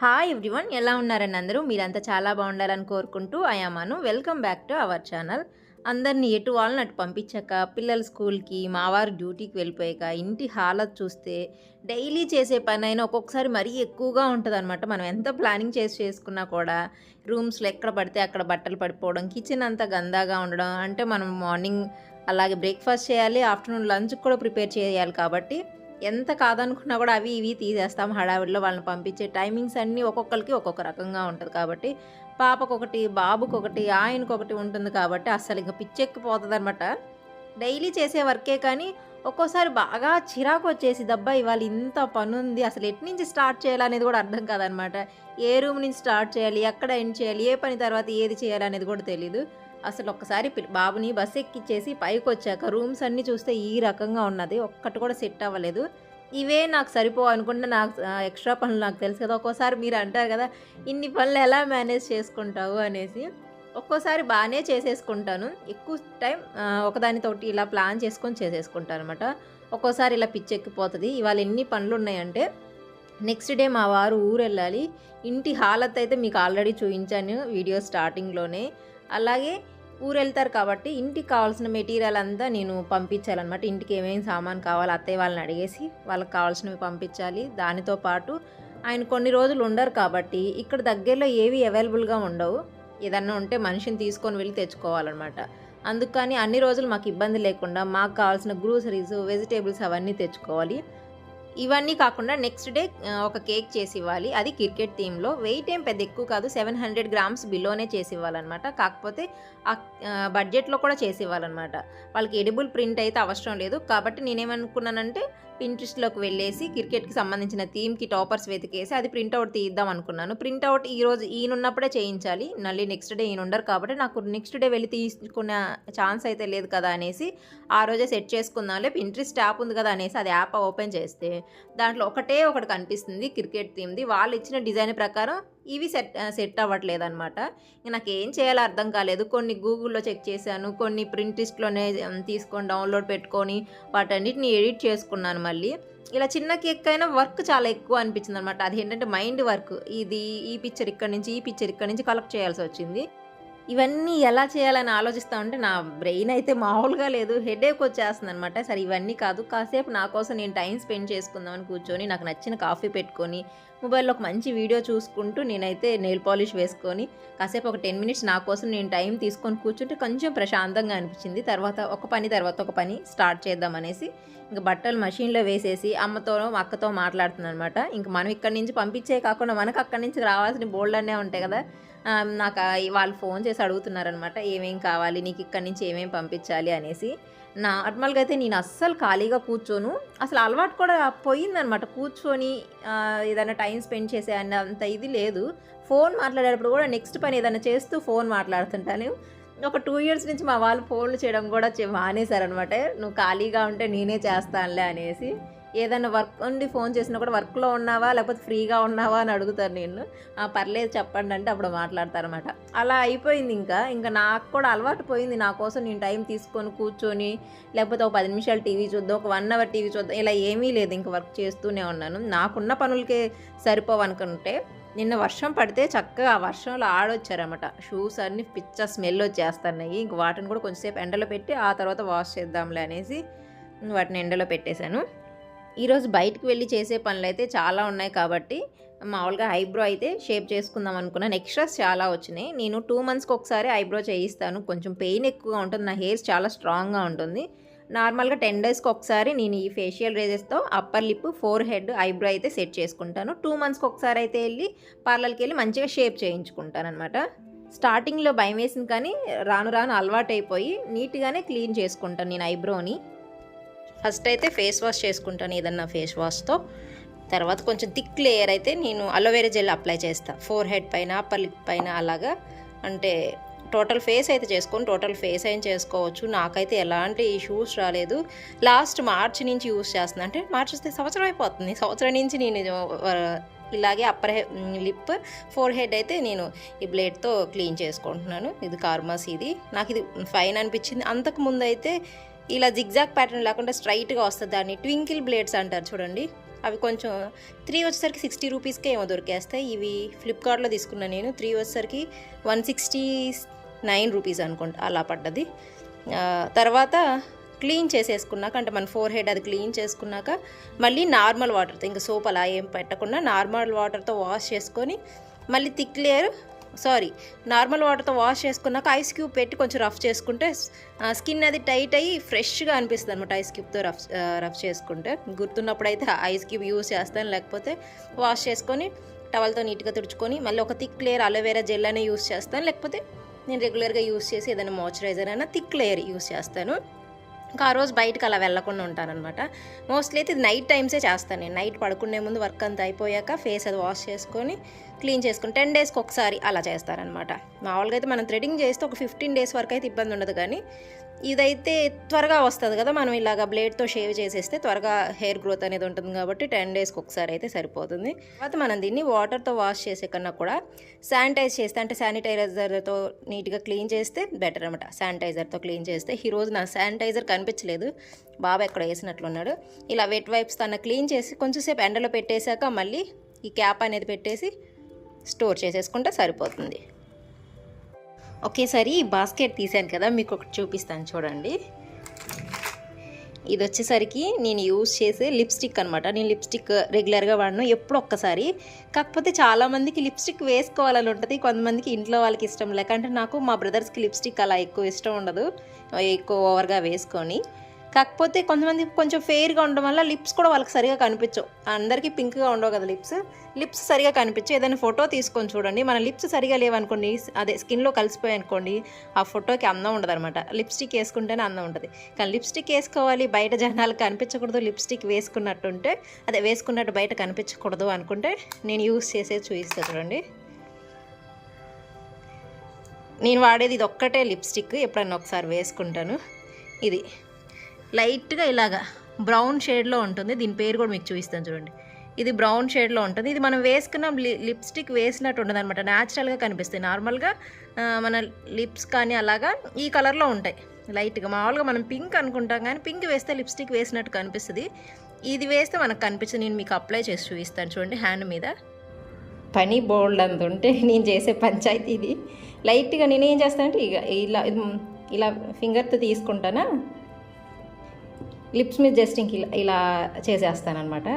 Hi everyone ఎలా ఉన్నారని అందరూ? మీరంతా చాలా బాగుండాలని కోరుకుంటూ అయామాను welcome back to our channel అందరినీ ఎటు వాళ్ళని అటు పంపించాక పిల్లలు స్కూల్కి మావారు డ్యూటీకి వెళ్ళిపోయాక ఇంటి హాలత్ చూస్తే డైలీ చేసే పని అయినా ఒక్కొక్కసారి మరీ ఎక్కువగా ఉంటుంది అనమాట మనం ఎంత ప్లానింగ్ చేసి చేసుకున్నా కూడా రూమ్స్లో ఎక్కడ పడితే అక్కడ బట్టలు పడిపోవడం కిచెన్ అంతా గందాగా ఉండడం అంటే మనం మార్నింగ్ అలాగే బ్రేక్ఫాస్ట్ చేయాలి ఆఫ్టర్నూన్ లంచ్ కూడా ప్రిపేర్ చేయాలి కాబట్టి ఎంత కాదనుకున్నా కూడా అవి ఇవి తీసేస్తాం హడావిడిలో వాళ్ళని పంపించే టైమింగ్స్ అన్నీ ఒక్కొక్కరికి ఒక్కొక్క రకంగా ఉంటుంది కాబట్టి పాపకొకటి బాబుకొకటి ఆయనకొకటి ఉంటుంది కాబట్టి అస్సలు ఇంకా పిచ్చెక్కిపోతుంది అనమాట డైలీ చేసే వర్కే కానీ ఒక్కోసారి బాగా చిరాకు వచ్చేసి దబ్బా ఇవాళ ఇంత పని ఉంది అసలు ఎటు నుంచి స్టార్ట్ చేయాలనేది కూడా అర్థం కాదనమాట ఏ రూమ్ నుంచి స్టార్ట్ చేయాలి ఎక్కడ ఎండ్ చేయాలి ఏ పని తర్వాత ఏది చేయాలి అనేది కూడా తెలీదు. అసలు ఒక్కసారి బాబుని బస్ ఎక్కిచ్చేసి పైకి వచ్చాక రూమ్స్ అన్నీ చూస్తే ఈ రకంగా ఉన్నది. ఒక్కటి కూడా సెట్ అవ్వలేదు. ఇవే నాకు సరిపో అనుకుంటే నాకు ఎక్స్ట్రా పనులు నాకు తెలుసు కదా ఒక్కోసారి మీరు అంటారు కదా ఇన్ని పనులు ఎలా మేనేజ్ చేసుకుంటావు అనేసి. ఒక్కోసారి బాగానే చేసేసుకుంటాను. ఎక్కువ టైం ఒకదానితోటి ఇలా ప్లాన్ చేసుకొని చేసేసుకుంటాను అనమాట ఒక్కోసారి ఇలా పిచ్చెక్కిపోతుంది. ఇవాళ ఎన్ని పనులు ఉన్నాయంటే నెక్స్ట్ డే మా వారు ఊరు వెళ్ళాలి ఇంటి హాలత్ అయితే మీకు ఆల్రెడీ చూపించాను వీడియో స్టార్టింగ్లోనే. అలాగే ఊరు వెళ్తారు కాబట్టి ఇంటికి కావాల్సిన మెటీరియల్ అంతా నేను పంపించాలన్నమాట. ఇంటికి ఏమేమి సామాన్ కావాలో అత్తయ్య వాళ్ళని అడిగేసి వాళ్ళకి కావాల్సినవి పంపించాలి. దానితో పాటు ఆయన కొన్ని రోజులు ఉండరు కాబట్టి ఇక్కడ దగ్గరలో ఏవి అవైలబుల్గా ఉండవు. ఏదన్నా ఉంటే మనిషిని తీసుకొని వెళ్ళి తెచ్చుకోవాలన్నమాట. అందుకని అన్ని రోజులు మాకు ఇబ్బంది లేకుండా మాకు కావాల్సిన గ్రూసరీస్ వెజిటేబుల్స్ అవన్నీ తెచ్చుకోవాలి. ఇవన్నీ కాకుండా నెక్స్ట్ డే ఒక కేక్ చేసి ఇవ్వాలి. అది క్రికెట్ థీమ్లో వెయిట్ ఏం పెద్ద ఎక్కువ కాదు. సెవెన్ హండ్రెడ్ గ్రామ్స్ బిలోనే చేసి ఇవ్వాలన్నమాట. కాకపోతే ఆ ఆ, బడ్జెట్లో కూడా చేసి ఇవ్వాలన్నమాట. వాళ్ళకి ఎడిబుల్ ప్రింట్ అయితే అవసరం లేదు. కాబట్టి నేనేమనుకున్నానంటే పింట్రెస్ట్లోకి వెళ్ళేసి క్రికెట్కి సంబంధించిన థీమ్కి టాపర్స్ వెతికేసి అది ప్రింట్అవుట్ తీద్దాం అనుకున్నాను. ప్రింట్అవుట్ ఈ రోజు చేయించాలి. మళ్ళీ నెక్స్ట్ డే ఈయన ఉండరు కాబట్టి నాకు నెక్స్ట్ డే వెళ్ళి తీసుకునే ఛాన్స్ అయితే లేదు కదా అనేసి ఆ రోజే సెట్ చేసుకుందాంలే పింట్రెస్ట్ యాప్ ఉంది కదా అనేసి అది యాప్ ఓపెన్ చేస్తే దాంట్లో ఒకటే ఒకటి కనిపిస్తుంది క్రికెట్ థీమ్ది. వాళ్ళు ఇచ్చిన డిజైన్ ప్రకారం ఇవి సెట్ సెట్ అవ్వట్లేదు అనమాట నాకు ఏం చేయాలో అర్థం కాలేదు. కొన్ని గూగుల్లో చెక్ చేశాను కొన్ని ప్రింటిస్ట్లోనే తీసుకొని డౌన్లోడ్ పెట్టుకొని వాటన్నిటిని ఎడిట్ చేసుకున్నాను మళ్ళీ. ఇలా చిన్న కేక్ అయినా వర్క్ చాలా ఎక్కువ అనిపించింది అనమాట అది ఏంటంటే మైండ్ వర్క్. ఇది ఈ పిక్చర్ ఇక్కడ నుంచి ఈ పిక్చర్ ఇక్కడ నుంచి కలెక్ట్ చేయాల్సి వచ్చింది. ఇవన్నీ ఎలా చేయాలని ఆలోచిస్తా ఉంటే నా బ్రెయిన్ అయితే మామూలుగా లేదు. హెడేక్ వచ్చేస్తుంది అనమాట సరే ఇవన్నీ కాదు. కాసేపు నా కోసం నేను టైం స్పెండ్ చేసుకుందామని కూర్చొని నాకు నచ్చిన కాఫీ పెట్టుకొని మొబైల్లో ఒక మంచి వీడియో చూసుకుంటూ నేనైతే నెయిల్ పాలిష్ వేసుకొని కాసేపు ఒక టెన్ మినిట్స్ నా కోసం నేను టైం తీసుకొని కూర్చుంటే కొంచెం ప్రశాంతంగా అనిపించింది. తర్వాత ఒక పని తర్వాత ఒక పని స్టార్ట్ చేద్దాం అనేసి ఇంకా బట్టలు మషిన్లో వేసేసి అమ్మతో అక్కతో మాట్లాడుతున్నాను అనమాట ఇంకా మనం ఇక్కడి నుంచి పంపించే కాకుండా మనకు అక్కడి నుంచి రావాల్సిన బోల్డ్ అనే ఉంటాయి కదా. నాకు వాళ్ళు ఫోన్ చేసి అడుగుతున్నారనమాట ఏమేం కావాలి నీకు ఇక్కడి నుంచి ఏమేమి పంపించాలి అనేసి. నార్మల్గా అయితే నేను అస్సలు ఖాళీగా కూర్చోను. అసలు అలవాటు కూడా పోయిందనమాట. కూర్చొని ఏదైనా టైం స్పెండ్ చేసే అంత ఇది లేదు. ఫోన్ మాట్లాడేటప్పుడు కూడా నెక్స్ట్ పని ఏదైనా చేస్తూ ఫోన్ మాట్లాడుతుంటాను. ఒక టూ ఇయర్స్ నుంచి మా వాళ్ళు ఫోన్లు చేయడం కూడా మానేశారనమాట. నువ్వు ఖాళీగా ఉంటే నేనే చేస్తానులే అనేసి. ఏదైనా వర్క్ ఉండి ఫోన్ చేసినా కూడా వర్క్లో ఉన్నావా? లేకపోతే ఫ్రీగా ఉన్నావా? అని అడుగుతారు నేను "ఆ, పర్లేదు చెప్పండి అంటే అప్పుడు మాట్లాడతారనమాట అలా అయిపోయింది ఇంకా. ఇంకా నాకు కూడా అలవాటు పోయింది నా కోసం నేను టైం తీసుకొని కూర్చొని లేకపోతే ఒక పది నిమిషాలు టీవీ చూద్దాం ఒక వన్ అవర్ టీవీ చూద్దాం ఇలా ఏమీ లేదు ఇంకా వర్క్ చేస్తూనే ఉన్నాను. నాకున్న పనులకే సరిపోవనుకుంటే నిన్న వర్షం పడితే చక్కగా ఆ వర్షంలో ఆడొచ్చారన్నమాట. షూస్ అన్ని పిచ్చ స్మెల్ వచ్చేస్తున్నాయి. ఇంక వాటిని కూడా కొంచెంసేపు ఎండలో పెట్టి ఆ తర్వాత వాష్ చేద్దాంలే అనేసి వాటిని ఎండలో పెట్టేశాను. ఈరోజు బయటకు వెళ్ళి చేసే పనులు అయితే చాలా ఉన్నాయి కాబట్టి మామూలుగా ఐబ్రో అయితే షేప్ చేసుకుందాం అనుకున్నాను ఎక్స్ట్రాస్ చాలా వచ్చినాయి. నేను టూ మంత్స్కి ఒకసారి ఐబ్రో చేయిస్తాను. కొంచెం పెయిన్ ఎక్కువగా ఉంటుంది. నా హెయిర్స్ చాలా స్ట్రాంగ్గా ఉంటుంది. నార్మల్గా టెన్ డేస్కి ఒకసారి నేను ఈ ఫేషియల్ రేజెస్తో upper lip forehead eyebrow అయితే సెట్ చేసుకుంటాను. టూ మంత్స్కి ఒకసారి అయితే వెళ్ళి పార్లర్కి వెళ్ళి మంచిగా షేప్ చేయించుకుంటాను అనమాట స్టార్టింగ్లో భయం వేసింది కానీ రాను రాను అలవాటు అయిపోయి నీట్గానే క్లీన్ చేసుకుంటాను నేను ఐబ్రోని. ఫస్ట్ అయితే ఫేస్ వాష్ చేసుకుంటాను ఏదన్నా ఫేస్ వాష్తో. తర్వాత కొంచెం థిక్ లేయర్ అయితే నేను అలోవేరా జెల్ అప్లై చేస్తాను ఫోర్ హెడ్ పైన అప్పర్ లిప్ పైన అలాగా. అంటే టోటల్ ఫేస్ అయితే చేసుకొని. టోటల్ ఫేస్ అయిన చేసుకోవచ్చు? నాకైతే ఎలాంటి ఇష్యూస్ రాలేదు. లాస్ట్ మార్చ్ నుంచి యూస్ చేస్తున్నా. అంటే మార్చ్ వస్తే సంవత్సరం అయిపోతుంది. సంవత్సరం నుంచి నేను ఇలాగే upper head lip forehead అయితే నేను ఈ బ్లేడ్తో క్లీన్ చేసుకుంటున్నాను. ఇది కార్మాస్ ఇది. నాకు ఇది ఫైన్ అనిపించింది. అంతకు ముందు అయితే ఇలా జిగ్జాగ్ ప్యాటర్న్ లేకుండా స్ట్రైట్గా వస్తుంది. దాన్ని ట్వింకిల్ బ్లేడ్స్ అంటారు చూడండి. అవి కొంచెం త్రీ వచ్చేసరికి సిక్స్టీ రూపీస్కే ఏమో దొరికేస్తాయి. ఇవి ఫ్లిప్కార్ట్లో తీసుకున్నాను నేను త్రీ వచ్చేసరికి వన్ సిక్స్టీ నైన్ రూపీస్ అనుకుంటా అలా పడ్డది. తర్వాత క్లీన్ చేసేసుకున్నాక అంటే మన ఫోర్ హెడ్ అది క్లీన్ చేసుకున్నాక మళ్ళీ నార్మల్ వాటర్తో ఇంకా సోప్ అలా ఏం పెట్టకుండా నార్మల్ వాటర్తో వాష్ చేసుకొని మళ్ళీ థిక్ లేయర్ సారీ నార్మల్ వాటర్తో వాష్ చేసుకున్నాక ఐస్ క్యూబ్ పెట్టి కొంచెం రఫ్ చేసుకుంటే స్కిన్ అది టైట్ అయ్యి ఫ్రెష్గా అనిపిస్తుంది అనమాట ఐస్ క్యూబ్తో రఫ్ రఫ్ చేసుకుంటే. గుర్తున్నప్పుడు అయితే ఐస్ క్యూబ్ యూస్ చేస్తాను లేకపోతే వాష్ చేసుకొని టవల్తో నీట్గా తుడుచుకొని మళ్ళీ ఒక thick layer aloe vera gel అనే యూస్ చేస్తాను లేకపోతే నేను రెగ్యులర్గా యూస్ చేసి ఏదైనా మాయిశ్చరైజర్ అయినా థిక్ లేయర్ యూస్ చేస్తాను. ఇంకా ఆ రోజు బయటకు అలా వెళ్ళకుండా ఉంటానన్నమాట. మోస్ట్లీ అయితే ఇది నైట్ టైమ్సే చేస్తాను నేను. నైట్ పడుకునే ముందు వర్క్ అంతా అయిపోయాక ఫేస్ అది వాష్ చేసుకొని క్లీన్ చేసుకుని టెన్ డేస్కి ఒకసారి అలా చేస్తారనమాట మామూలుగా అయితే మనం థ్రెడింగ్ చేస్తే ఒక ఫిఫ్టీన్ డేస్ వరకు అయితే ఇబ్బంది ఉండదు కానీ ఇదైతే త్వరగా వస్తుంది కదా మనం ఇలాగ బ్లేడ్తో షేవ్ చేసేస్తే త్వరగా హెయిర్ గ్రోత్ అనేది ఉంటుంది కాబట్టి టెన్ డేస్కి ఒకసారి అయితే సరిపోతుంది. తర్వాత మనం దీన్ని వాటర్తో వాష్ చేసే కన్నా కూడా శానిటైజ్ చేస్తే అంటే శానిటైజర్తో నీట్గా క్లీన్ చేస్తే బెటర్ అనమాట శానిటైజర్తో క్లీన్ చేస్తే ఈ రోజు నా శానిటైజర్ కనిపించలేదు. బాబా ఎక్కడ వేసినట్లున్నాడు ఇలా వెట్ వైప్స్ తన క్లీన్ చేసి కొంచెంసేపు ఎండలో పెట్టేశాక మళ్ళీ ఈ క్యాప్ అనేది పెట్టేసి స్టోర్ చేసేసుకుంటే సరిపోతుంది. ఒకేసారి ఈ బాస్కెట్ తీసాను కదా మీకు ఒకటి చూపిస్తాను చూడండి. ఇది వచ్చేసరికి నేను యూజ్ చేసే లిప్స్టిక్ అనమాట నేను లిప్స్టిక్ రెగ్యులర్గా వాడను ఎప్పుడు ఒక్కసారి. కాకపోతే చాలామందికి లిప్స్టిక్ వేసుకోవాలని ఉంటుంది కొంతమందికి ఇంట్లో వాళ్ళకి ఇష్టం లేక. అంటే నాకు మా బ్రదర్స్కి లిప్స్టిక్ అలా ఎక్కువ ఇష్టం ఉండదు ఎక్కువ ఓవర్గా వేసుకొని. కాకపోతే కొంతమంది కొంచెం ఫెయిర్గా ఉండడం వల్ల లిప్స్ కూడా వాళ్ళకి సరిగా కనిపించవు. అందరికీ పింక్గా ఉండవు కదా లిప్స్ లిప్స్ సరిగా కనిపించవు ఏదైనా ఫోటో తీసుకొని చూడండి. మన లిప్స్ సరిగా లేవనుకోండి అదే స్కిన్లో కలిసిపోయాయి అనుకోండి ఆ ఫోటోకి అందం ఉండదు అనమాట. లిప్స్టిక్ వేసుకుంటేనే అందం ఉంటుంది. కానీ లిప్స్టిక్ వేసుకోవాలి బయట జనాలకు కనిపించకూడదు. లిప్స్టిక్ వేసుకున్నట్టుంటే అదే వేసుకున్నట్టు బయట కనిపించకూడదు అనుకుంటే నేను యూస్ చేసేది చూపిస్తాను చూడండి. నేను వాడేది ఇది ఒక్కటే లిప్స్టిక్ ఎప్పుడన్నా ఒకసారి వేసుకుంటాను. ఇది. లైట్గా ఇలాగా బ్రౌన్ షేడ్లో ఉంటుంది. దీని పేరు కూడా మీకు చూపిస్తాను చూడండి. ఇది బ్రౌన్ షేడ్లో ఉంటుంది. ఇది మనం వేసుకున్న లి లిప్స్టిక్ వేసినట్టు ఉండదు అనమాట న్యాచురల్గా కనిపిస్తాయి. నార్మల్గా మన లిప్స్ కానీ అలాగా ఈ కలర్లో ఉంటాయి. లైట్గా మామూలుగా మనం పింక్ అనుకుంటాం కానీ పింక్ వేస్తే లిప్స్టిక్ వేసినట్టు కనిపిస్తుంది. ఇది వేస్తే మనకు కనిపిస్తుంది. నేను మీకు అప్లై చేసి చూపిస్తాను చూడండి హ్యాండ్ మీద. పని బోల్డ్ అంత ఉంటే నేను చేసే పంచాయతీ ఇది. లైట్గా నేను ఏం చేస్తానంటే ఇక ఇలా ఇలా ఫింగర్తో తీసుకుంటానా? లిప్స్ మీద జస్ట్ ఇంక ఇలా ఇలా చేసేస్తానమాట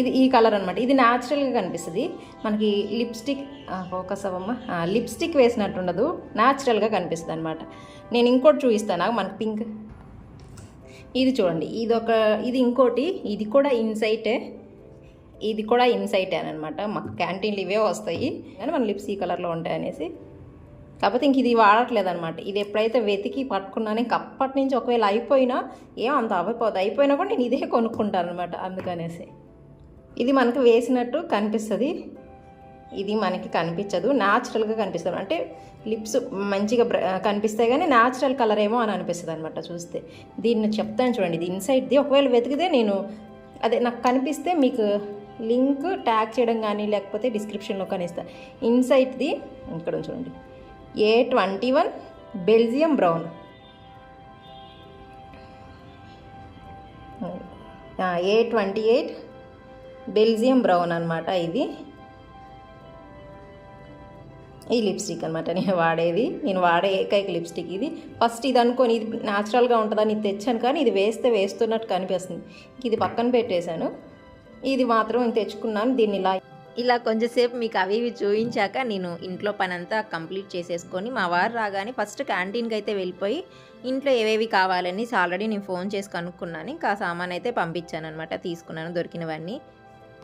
ఇది ఈ కలర్ అనమాట ఇది న్యాచురల్గా కనిపిస్తుంది. మనకి లిప్స్టిక్ ఫోకస్ అవ్వమ్మా. లిప్స్టిక్ వేసినట్టు ఉండదు. న్యాచురల్గా కనిపిస్తుంది అనమాట నేను ఇంకోటి చూపిస్తాను మనకి పింక్. ఇది చూడండి. ఇది ఒక ఇది ఇంకోటి. ఇది కూడా ఇన్సైటే ఇది కూడా ఇన్సైటే అనమాట మాకు క్యాంటీన్లు ఇవే వస్తాయి. కానీ మన లిప్స్ ఈ కలర్లో ఉంటాయి అనేసి కాకపోతే ఇంక ఇది వాడట్లేదు అనమాట ఇది ఎప్పుడైతే వెతికి పట్టుకున్నాను ఇంక అప్పటి నుంచి ఒకవేళ అయిపోయినా ఏం అంత అయిపోదు అయిపోయినా కూడా నేను ఇదే కొనుక్కుంటాను అనమాట అందుకనేసి. ఇది మనకు వేసినట్టు కనిపిస్తుంది. ఇది మనకి కనిపించదు. న్యాచురల్గా కనిపిస్తుంది. అంటే లిప్స్ మంచిగా బ్ర- కనిపిస్తాయి కానీ న్యాచురల్ కలర్ ఏమో అని అనిపిస్తుంది అనమాట చూస్తే. దీన్ని చెప్తాను చూడండి. ఇది ఇన్సైడ్ది. ఒకవేళ వెతికితే నేను అదే నాకు కనిపిస్తే మీకు లింక్ ట్యాగ్ చేయడం కానీ లేకపోతే డిస్క్రిప్షన్లో కానీ ఇస్తాను ఇన్సైట్ది ఇక్కడ చూడండి. A twenty one Belgium brown A twenty eight Belgium brown అనమాట ఇది. ఈ లిప్స్టిక్ అనమాట నేను వాడేది. నేను వాడే ఏకైక లిప్స్టిక్ ఇది. ఫస్ట్ ఇది అనుకోని ఇది న్యాచురల్గా ఉంటుందని ఇది తెచ్చాను కానీ ఇది వేస్తే వేస్తున్నట్టు కనిపిస్తుంది. ఇది పక్కన పెట్టేశాను. ఇది మాత్రం తెచ్చుకున్నాను. దీన్ని ఇలా ఇలా కొంచెంసేపు మీకు అవి ఇవి చూపించాక నేను ఇంట్లో పని అంతా కంప్లీట్ చేసేసుకొని మా వారు రాగానే ఫస్ట్ క్యాంటీన్కి అయితే వెళ్ళిపోయి ఇంట్లో ఏవేవి కావాలని ఆల్రెడీ నేను ఫోన్ చేసి కనుక్కున్నాను. ఇంకా సామాన్ అయితే పంపించాను అనమాట తీసుకున్నాను దొరికినవన్నీ.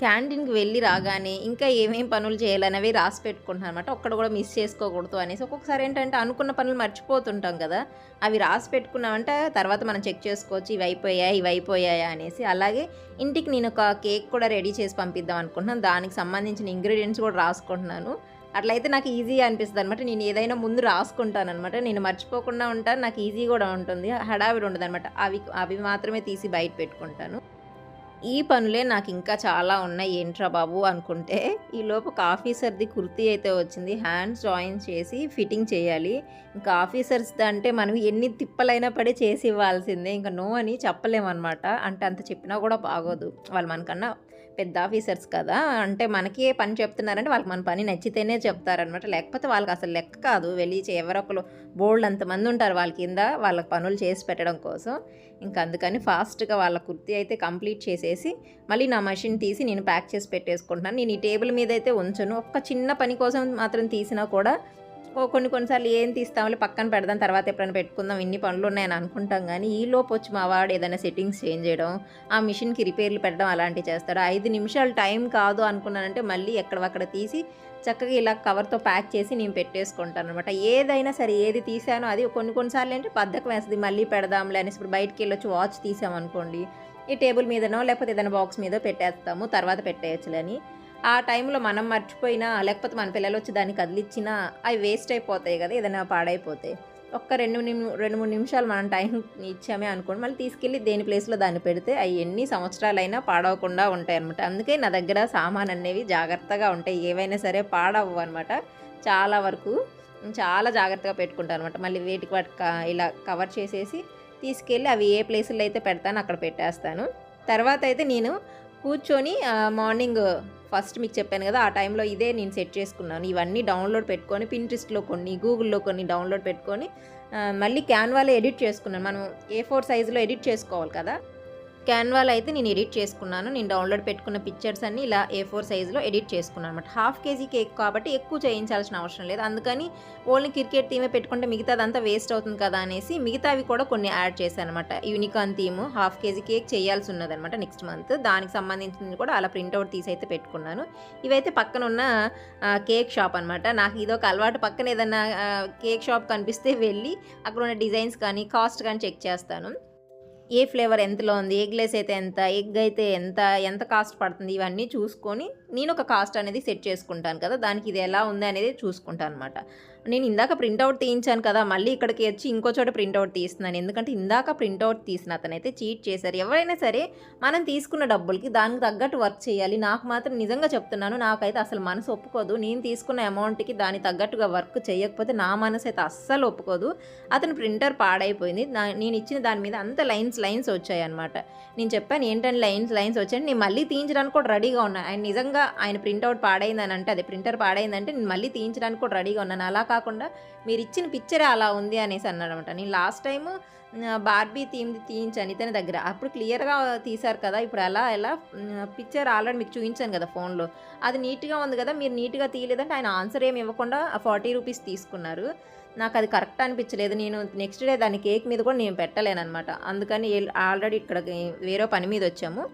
క్యాంటీన్కి వెళ్ళి రాగానే ఇంకా ఏమేం పనులు చేయాలనేవి రాసి పెట్టుకుంటున్నాను అనమాట ఒక్కడ కూడా మిస్ చేసుకోకూడదు అనేసి. ఒక్కొక్కసారి ఏంటంటే అనుకున్న పనులు మర్చిపోతుంటాం కదా. అవి రాసి పెట్టుకున్నామంటే తర్వాత మనం చెక్ చేసుకోవచ్చు ఇవి అయిపోయాయా ఇవి అయిపోయాయా అనేసి. అలాగే ఇంటికి నేను ఒక కేక్ కూడా రెడీ చేసి పంపిద్దాం అనుకుంటున్నాను. దానికి సంబంధించిన ఇంగ్రీడియంట్స్ కూడా రాసుకుంటున్నాను. అట్లయితే నాకు ఈజీ అనిపిస్తుంది అనమాట నేను ఏదైనా ముందు రాసుకుంటాను అనమాట నేను మర్చిపోకుండా ఉంటాను. నాకు ఈజీ కూడా ఉంటుంది. హడావిడి ఉండదు అనమాట అవి అవి మాత్రమే తీసి బయట పెట్టుకుంటాను. ఈ పనులే నాకు ఇంకా చాలా ఉన్నాయి ఏంట్రా బాబు అనుకుంటే. ఈలోపు ఒక ఆఫీసర్ది కుర్తీ అయితే వచ్చింది. హ్యాండ్స్ జాయిన్ చేసి ఫిట్టింగ్ చేయాలి. ఇంకా ఆఫీసర్స్ అంటే మనం ఎన్ని తిప్పలైనా పడి చేసి ఇవ్వాల్సిందే. ఇంకా నో అని చెప్పలేమన్నమాట. అంటే అంత చెప్పినా కూడా బాగోదు. వాళ్ళు మనకన్నా పెద్ద ఆఫీసర్స్ కదా అంటే మనకి ఏ పని చెప్తున్నారంటే వాళ్ళకి మన పని నచ్చితేనే చెప్తారనమాట లేకపోతే వాళ్ళకి అసలు లెక్క కాదు. వెళ్ళి చే- ఎవరొకరు బోల్డ్ అంతమంది ఉంటారు వాళ్ళ కింద వాళ్ళకి పనులు చేసి పెట్టడం కోసం. ఇంకా అందుకని ఫాస్ట్గా వాళ్ళ కుర్తి అయితే కంప్లీట్ చేసేసి మళ్ళీ నా మషిన్ తీసి నేను ప్యాక్ చేసి పెట్టేసుకుంటున్నాను. నేను ఈ టేబుల్ మీద అయితే ఉంచను. ఒక్క చిన్న పని కోసం మాత్రం తీసినా కూడా కొన్ని కొన్నిసార్లు ఏం తీస్తామో పక్కన పెడదాం తర్వాత ఎప్పుడైనా పెట్టుకుందాం ఇన్ని పనులు ఉన్నాయని అనుకుంటాం. కానీ ఈ లోపు వచ్చి మా వాడు ఏదైనా సెట్టింగ్స్ చేంజ్ చేయడం ఆ మిషన్కి రిపేర్లు పెట్టడం అలాంటివి చేస్తాడు. ఐదు నిమిషాలు టైం కాదు అనుకున్నానంటే మళ్ళీ ఎక్కడక్కడ తీసి చక్కగా ఇలా కవర్తో ప్యాక్ చేసి నేను పెట్టేసుకుంటాను అనమాట ఏదైనా సరే ఏది తీసానో అది కొన్ని కొన్నిసార్లు అంటే బద్దకం వేస్తుంది మళ్ళీ పెడదాంలే అనేసి ఇప్పుడు బయటికి వెళ్ళొచ్చి వాచ్ తీసామనుకోండి ఈ టేబుల్ మీదనో లేకపోతే ఏదైనా బాక్స్ మీదో పెట్టేస్తాము తర్వాత పెట్టేయచ్చులని ఆ టైంలో మనం మర్చిపోయినా లేకపోతే మన పిల్లలు వచ్చి దాన్ని కదిలిచ్చినా అవి వేస్ట్ అయిపోతాయి కదా ఏదైనా పాడైపోతాయి ఒక్క రెండు నిమి రెండు మూడు నిమిషాలు మనం టైం ఇచ్చామే అనుకోండి మళ్ళీ తీసుకెళ్ళి దేని ప్లేస్లో దాన్ని పెడితే అవి ఎన్ని సంవత్సరాలైనా పాడవకుండా ఉంటాయి అనమాట అందుకే నా దగ్గర సామాన్ అనేవి జాగ్రత్తగా ఉంటాయి ఏవైనా సరే పాడవు అనమాట చాలా వరకు చాలా జాగ్రత్తగా పెట్టుకుంటాను అనమాట మళ్ళీ వేటికి వాటి క- ఇలా కవర్ చేసేసి తీసుకెళ్ళి అవి ఏ ప్లేసుల్లో అయితే పెడతానో అక్కడ పెట్టేస్తాను. తర్వాత అయితే నేను కూర్చొని మార్నింగ్ ఫస్ట్ మీకు చెప్పాను కదా ఆ టైంలో ఇదే నేను సెట్ చేసుకున్నాను. ఇవన్నీ డౌన్లోడ్ పెట్టుకొని పింట్రెస్ట్లో కొన్ని గూగుల్లో కొన్ని డౌన్లోడ్ పెట్టుకొని మళ్ళీ క్యాన్వాలో ఎడిట్ చేసుకున్నాను. మనం ఏ ఫోర్ సైజులో ఎడిట్ చేసుకోవాలి కదా. క్యాన్వాలో అయితే నేను ఎడిట్ చేసుకున్నాను. నేను డౌన్లోడ్ పెట్టుకున్న పిక్చర్స్ అన్ని ఇలా ఏ ఫోర్ సైజులో ఎడిట్ చేసుకున్నాను అనమాట హాఫ్ కేజీ కేక్ కాబట్టి ఎక్కువ చేయించాల్సిన అవసరం లేదు. అందుకని ఓన్లీ క్రికెట్ థీమే పెట్టుకుంటే మిగతాదంతా వేస్ట్ అవుతుంది కదా అనేసి మిగతావి కూడా కొన్ని యాడ్ చేశాను అనమాట unicorn theme half KG cake చేయాల్సి ఉన్నదనమాట నెక్స్ట్ మంత్. దానికి సంబంధించింది కూడా అలా ప్రింట్అవుట్ తీసి అయితే పెట్టుకున్నాను. ఇవైతే పక్కన ఉన్న కేక్ షాప్ అనమాట నాకు ఇదొక అలవాటు. పక్కన ఏదన్నా కేక్ షాప్ కనిపిస్తే వెళ్ళి అక్కడ ఉన్న డిజైన్స్ కానీ కాస్ట్ కానీ చెక్ చేస్తాను. ఏ ఫ్లేవర్ ఎంతలో ఉంది ఎగ్ లెస్ అయితే ఎంత ఎగ్ అయితే ఎంత ఎంత కాస్ట్ పడుతుంది ఇవన్నీ చూసుకొని నేను ఒక కాస్ట్ అనేది సెట్ చేసుకుంటాను కదా దానికి ఇది ఎలా ఉంది అనేది చూసుకుంటాను అనమాట నేను ఇందాక ప్రింట్అవుట్ తీయించాను కదా మళ్ళీ ఇక్కడికి వచ్చి ఇంకో చోట ప్రింట్అవుట్ తీస్తున్నాను. ఎందుకంటే ఇందాక ప్రింట్అవుట్ తీసిన అతనైతే చీట్ చేశారు. ఎవరైనా సరే మనం తీసుకున్న డబ్బులకి దానికి తగ్గట్టు వర్క్ చేయాలి. నాకు మాత్రం నిజంగా చెప్తున్నాను నాకైతే అసలు మనసు ఒప్పుకోదు. నేను తీసుకున్న అమౌంట్కి దానికి తగ్గట్టుగా వర్క్ చేయకపోతే నా మనసు అయితే అస్సలు ఒప్పుకోదు. అతను ప్రింటర్ పాడైపోయింది. నా- నేను ఇచ్చిన దాని మీద అంత లైన్స్ లైన్స్ వచ్చాయన్నమాట నేను చెప్పాను ఏంటంటే లైన్స్ లైన్స్ వచ్చాయి. నేను మళ్ళీ తీయించడానికి కూడా రెడీగా ఉన్నాను ఆయన నిజంగా ఆయన ప్రింట్అవుట్ పాడైందని అంటే అదే ప్రింటర్ పాడైందంటే నేను మళ్ళీ తీయించడానికి కూడా రెడీగా ఉన్నాను. అలా కాకుండా మీరు ఇచ్చిన పిక్చరే అలా ఉంది అనేసి అన్నాడనమాట నేను లాస్ట్ టైము బార్బీ థీమ్ది తీయించాను ఇతని దగ్గర. అప్పుడు క్లియర్గా తీశారు కదా ఇప్పుడు ఎలా ఎలా పిక్చర్ ఆల్రెడీ మీకు చూపించాను కదా ఫోన్లో అది నీట్గా ఉంది కదా మీరు నీట్గా తీయలేదంటే ఆయన ఆన్సర్ ఏమి ఇవ్వకుండా ఫార్టీ రూపీస్ తీసుకున్నారు. నాకు అది కరెక్ట్ అనిపించలేదు. నేను నెక్స్ట్ డే దాని కేక్ మీద కూడా నేను పెట్టలేనమాట అందుకని ఆల్రెడీ ఇక్కడ వేరే పని మీద వచ్చాము.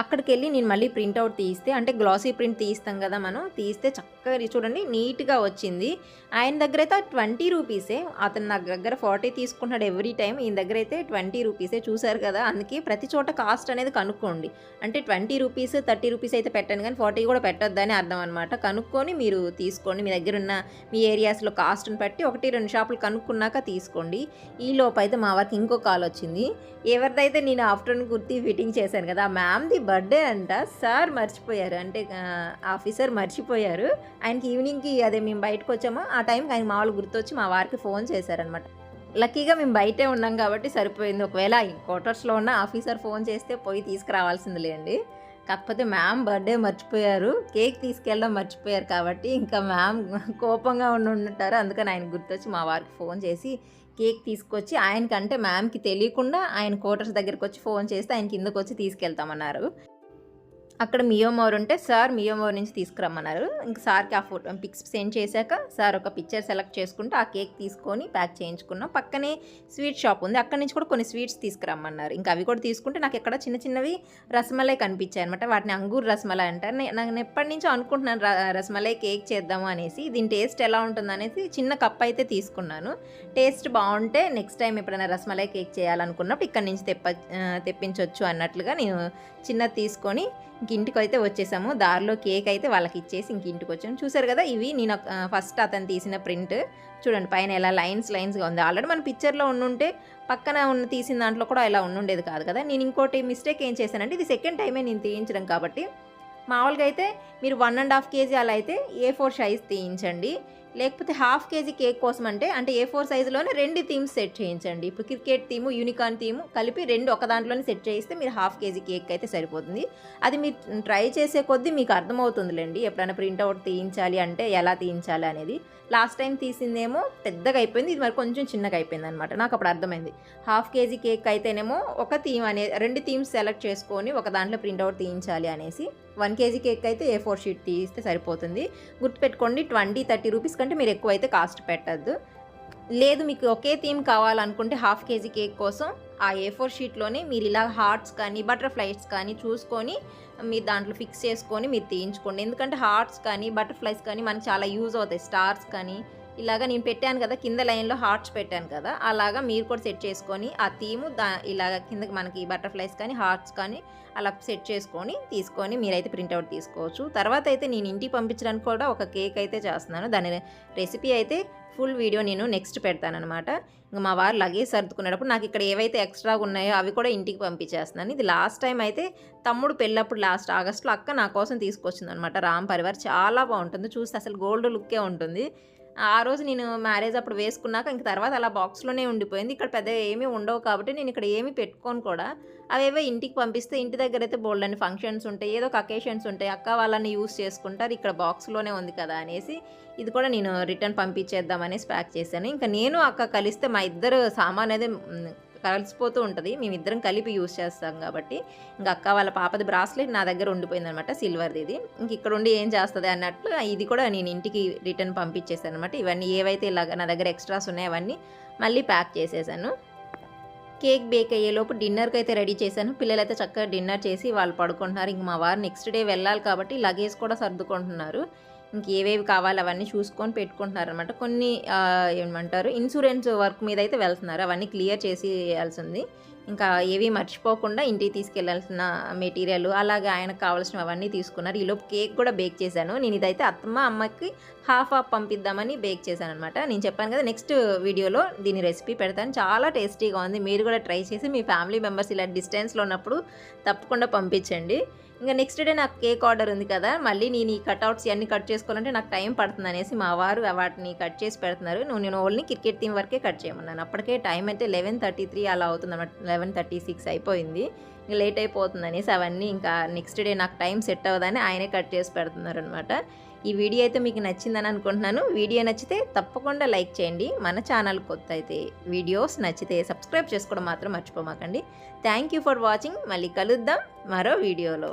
అక్కడికి వెళ్ళి నేను మళ్ళీ ప్రింట్అవుట్ తీస్తే అంటే గ్లాసీ ప్రింట్ తీస్తాం కదా మనం తీస్తే చక్కగా చూడండి నీట్గా వచ్చింది. ఆయన దగ్గర అయితే ట్వంటీ రూపీసే. అతను నా దగ్గర ఫార్టీ తీసుకుంటున్నాడు ఎవ్రీ టైం ఈయన దగ్గర అయితే ట్వంటీ రూపీసే చూశారు కదా. అందుకే ప్రతి చోట కాస్ట్ అనేది కనుక్కోండి. అంటే ట్వంటీ రూపీస్ థర్టీ రూపీస్ అయితే పెట్టండి కానీ ఫార్టీ కూడా పెట్టొద్దని అర్థం అనమాట కనుక్కొని మీరు తీసుకోండి. మీ దగ్గర ఉన్న మీ ఏరియాస్లో కాస్ట్ని బట్టి ఒకటి రెండు షాపులు కనుక్కున్నాక తీసుకోండి. ఈ లోపు అయితే మా వారికి ఇంకో కాల్ వచ్చింది. ఎవరిదైతే నేను ఆఫ్టర్నూన్ కుర్తి ఫిట్టింగ్ చేశాను కదా ఆ మ్యామ్ది బర్త్డే అంట. సార్ మర్చిపోయారు. అంటే ఆఫీసర్ మర్చిపోయారు. ఆయనకి ఈవినింగ్కి అదే మేము బయటకు వచ్చామో ఆ టైంకి ఆయన మామూలు గుర్తొచ్చి మా వారికి ఫోన్ చేశారనమాట లక్కీగా మేము బయటే ఉన్నాం కాబట్టి సరిపోయింది. ఒకవేళ క్వార్టర్స్లో ఉన్న ఆఫీసర్ ఫోన్ చేస్తే పోయి తీసుకురావాల్సిందిలేండి కాకపోతే మ్యామ్ బర్త్డే మర్చిపోయారు కేక్ తీసుకెళ్ళడం మర్చిపోయారు కాబట్టి ఇంకా మ్యామ్ కోపంగా ఉండి ఉంటారు అందుకని ఆయన గుర్తొచ్చి మా వారికి ఫోన్ చేసి కేక్ తీసుకొచ్చి ఆయనకంటే మ్యామ్కి తెలియకుండా ఆయన క్వార్టర్స్ దగ్గరికి వచ్చి ఫోన్ చేస్తే ఆయన కిందకు వచ్చి తీసుకెళ్తామన్నారు. అక్కడ మియోమోర్ ఉంటే సార్ మియోమోర్ నుంచి తీసుకురమ్మన్నారు. ఇంకా సార్కి ఆ ఫోటో పిక్స్ సెండ్ చేశాక సార్ ఒక పిక్చర్ సెలెక్ట్ చేసుకుంటే ఆ కేక్ తీసుకొని ప్యాక్ చేయించుకున్నాం. పక్కనే స్వీట్ షాప్ ఉంది. అక్కడి నుంచి కూడా కొన్ని స్వీట్స్ తీసుకురమ్మన్నారు. ఇంకా అవి కూడా తీసుకుంటే నాకు ఎక్కడ చిన్న చిన్నవి రసమలై కనిపించాయి అనమాట వాటిని అంగూర్ రసమలై అంటారు. నేను ఎప్పటి నుంచో అనుకుంటున్నాను రసమలై కేక్ చేద్దాము అనేసి. దీని టేస్ట్ ఎలా ఉంటుంది అనేసి చిన్న కప్ అయితే తీసుకున్నాను. టేస్ట్ బాగుంటే నెక్స్ట్ టైం ఎప్పుడైనా రసమలై కేక్ చేయాలనుకున్నప్పుడు ఇక్కడ నుంచి తెప్ప తెప్పించవచ్చు అన్నట్లుగా నేను చిన్నది తీసుకొని ఇంక ఇంటికి అయితే వచ్చేసాము. దారిలో కేక్ అయితే వాళ్ళకి ఇచ్చేసి ఇంక ఇంటికి వచ్చాము చూసారు కదా ఇవి నేను ఫస్ట్ అతను తీసిన ప్రింట్. చూడండి పైన ఎలా లైన్స్ లైన్స్గా ఉంది. ఆల్రెడీ మన పిక్చర్లో ఉండుంటే పక్కన ఉన్న తీసిన దాంట్లో కూడా ఇలా ఉండుండేది కాదు కదా. నేను ఇంకోటి మిస్టేక్ ఏం చేశానంటే ఇది సెకండ్ టైమే నేను తీయించడం కాబట్టి మామూలుగా అయితే మీరు వన్ అండ్ హాఫ్ కేజీ అలా అయితే ఏ ఫోర్ సైజ్ తీయించండి. లేకపోతే హాఫ్ కేజీ కేక్ కోసం అంటే అంటే ఏ ఫోర్ సైజులోనే రెండు థీమ్స్ సెట్ చేయించండి. ఇప్పుడు క్రికెట్ థీము యూనికార్న్ థీము కలిపి రెండు ఒక దాంట్లోనే సెట్ చేయిస్తే మీరు హాఫ్ కేజీ కేక్ అయితే సరిపోతుంది. అది మీరు ట్రై చేసే కొద్దీ మీకు అర్థమవుతుందిలేండి ఎప్పుడైనా ప్రింట్అవుట్ తీయించాలి అంటే ఎలా తీయించాలి అనేది. లాస్ట్ టైం తీసిందేమో పెద్దగా అయిపోయింది ఇది మరి కొంచెం చిన్నగా అయిపోయింది అనమాట నాకు అప్పుడు అర్థమైంది. హాఫ్ కేజీ కేక్ అయితేనేమో ఒక థీమ్ అనే రెండు థీమ్స్ సెలెక్ట్ చేసుకొని ఒక దాంట్లో ప్రింట్అవుట్ తీయించాలి అనేసి వన్ కేజీ కేక్ అయితే ఏ ఫోర్ షీట్ తీస్తే సరిపోతుంది. గుర్తుపెట్టుకోండి ట్వంటీ థర్టీ రూపీస్ కంటే మీరు ఎక్కువ అయితే కాస్ట్ పెట్టద్దు. లేదు మీకు ఒకే థీమ్ కావాలనుకుంటే హాఫ్ కేజీ కేక్ కోసం ఆ ఏ ఫోర్ షీట్లోనే మీరు ఇలా హార్ట్స్ కానీ బటర్ఫ్లైస్ కానీ చూసుకొని మీరు దాంట్లో ఫిక్స్ చేసుకొని మీరు తీయించుకోండి. ఎందుకంటే హార్ట్స్ కానీ బటర్ఫ్లైస్ కానీ మనకి చాలా యూజ్ అవుతాయి. స్టార్స్ కానీ ఇలాగా నేను పెట్టాను కదా కింద లైన్లో హార్ట్స్ పెట్టాను కదా అలాగా మీరు కూడా సెట్ చేసుకొని ఆ థీము దా ఇలాగ కిందకి మనకి బటర్ఫ్లైస్ కానీ హార్ట్స్ కానీ అలా సెట్ చేసుకొని తీసుకొని మీరైతే ప్రింట్అవుట్ తీసుకోవచ్చు. తర్వాత అయితే నేను ఇంటికి పంపించడానికి కూడా ఒక కేక్ అయితే చేస్తున్నాను. దాని రెసిపీ అయితే ఫుల్ వీడియో నేను నెక్స్ట్ పెడతానమాట ఇంకా మా వారు లగేజ్ సర్దుకునేటప్పుడు నాకు ఇక్కడ ఏవైతే ఎక్స్ట్రాగా ఉన్నాయో అవి కూడా ఇంటికి పంపించేస్తున్నాను. ఇది లాస్ట్ టైం అయితే తమ్ముడు పెళ్ళప్పుడు లాస్ట్ ఆగస్ట్లో అక్క నా కోసం తీసుకొచ్చింది అనమాట రామ్ పరివార్ చాలా బాగుంటుంది. చూస్తే అసలు గోల్డ్ లుక్కే ఉంటుంది. ఆ రోజు నేను మ్యారేజ్ అప్పుడు వేసుకున్నాక ఇంక తర్వాత అలా బాక్స్లోనే ఉండిపోయింది. ఇక్కడ పెద్ద ఏమీ ఉండవు కాబట్టి నేను ఇక్కడ ఏమీ పెట్టుకోను కూడా. అవేవో ఇంటికి పంపిస్తే ఇంటి దగ్గర అయితే బోల్డ్ అని ఫంక్షన్స్ ఉంటాయి ఏదో ఒక అకేషన్స్ ఉంటాయి అక్క వాళ్ళని యూస్ చేసుకుంటారు ఇక్కడ బాక్స్లోనే ఉంది కదా అనేసి ఇది కూడా నేను రిటర్న్ పంపించేద్దామనేసి ప్యాక్ చేశాను. ఇంకా నేను అక్క కలిస్తే మా ఇద్దరు సామాన్ అనేది కలిసిపోతూ ఉంటుంది. మేమిద్దరం కలిపి యూస్ చేస్తాం కాబట్టి. ఇంకా అక్క వాళ్ళ పాపది బ్రాస్లెట్ నా దగ్గర ఉండిపోయింది అనమాట సిల్వర్ది ఇది ఇంక ఇక్కడ ఉండి ఏం చేస్తుంది అన్నట్లు ఇది కూడా నేను ఇంటికి రిటర్న్ పంపించేసాను అనమాట ఇవన్నీ ఏవైతే ఇలాగ నా దగ్గర ఎక్స్ట్రాస్ ఉన్నాయో అవన్నీ మళ్ళీ ప్యాక్ చేసేసాను. కేక్ బేక్ అయ్యేలోపు డిన్నర్కి అయితే రెడీ చేశాను. పిల్లలైతే చక్కగా డిన్నర్ చేసి వాళ్ళు పడుకుంటున్నారు. ఇంక మా వారు నెక్స్ట్ డే వెళ్ళాలి కాబట్టి లగేజ్ కూడా సర్దుకుంటున్నారు. ఇంకేవేవి కావాలి అవన్నీ చూసుకొని పెట్టుకుంటున్నారు అనమాట కొన్ని ఏమంటారు ఇన్సూరెన్స్ వర్క్ మీద అయితే వెళ్తున్నారు. అవన్నీ క్లియర్ చేసి వేయాల్సింది ఇంకా ఏవి మర్చిపోకుండా ఇంటికి తీసుకెళ్ళాల్సిన మెటీరియల్ అలాగే ఆయనకు కావాల్సిన అవన్నీ తీసుకున్నారు. ఈలోపు కేక్ కూడా బేక్ చేశాను. నేను ఇదైతే అత్తమ్మ అమ్మకి హాఫ్ హాఫ్ పంపిద్దామని బేక్ చేశాను అనమాట నేను చెప్పాను కదా నెక్స్ట్ వీడియోలో దీని రెసిపీ పెడతాను. చాలా టేస్టీగా ఉంది. మీరు కూడా ట్రై చేసి మీ ఫ్యామిలీ మెంబర్స్ ఇలా డిస్టెన్స్లో ఉన్నప్పుడు తప్పకుండా పంపించండి. ఇంకా నెక్స్ట్ డే నాకు కేక్ ఆర్డర్ ఉంది కదా మళ్ళీ నేను ఈ కట్అవుట్స్ ఇవన్నీ కట్ చేసుకోవాలంటే నాకు టైం పడుతుంది అనేసి మా వారు వాటిని కట్ చేసి పెడుతున్నారు. నువ్వు నేను ఓన్లీ క్రికెట్ థీమ్ వరకే కట్ చేయమన్నాను. అప్పటికే టైం అయితే లెవెన్ థర్టీ త్రీ అలా అవుతుంది లెవెన్ థర్టీ సిక్స్ అయిపోయింది. ఇంకా లేట్ అయిపోతుంది అనేసి అవన్నీ ఇంకా నెక్స్ట్ డే నాకు టైం సెట్ అవ్వదని ఆయనే కట్ చేసి పెడుతున్నారు అనమాట ఈ వీడియో అయితే మీకు నచ్చిందని అనుకుంటున్నాను. వీడియో నచ్చితే తప్పకుండా లైక్ చేయండి. మన ఛానల్ కొత్త అయితే వీడియోస్ నచ్చితే సబ్స్క్రైబ్ చేసుకోవడం మాత్రం మర్చిపోమాకండి. థ్యాంక్ యూ ఫర్ వాచింగ్ మళ్ళీ కలుద్దాం మరో వీడియోలో.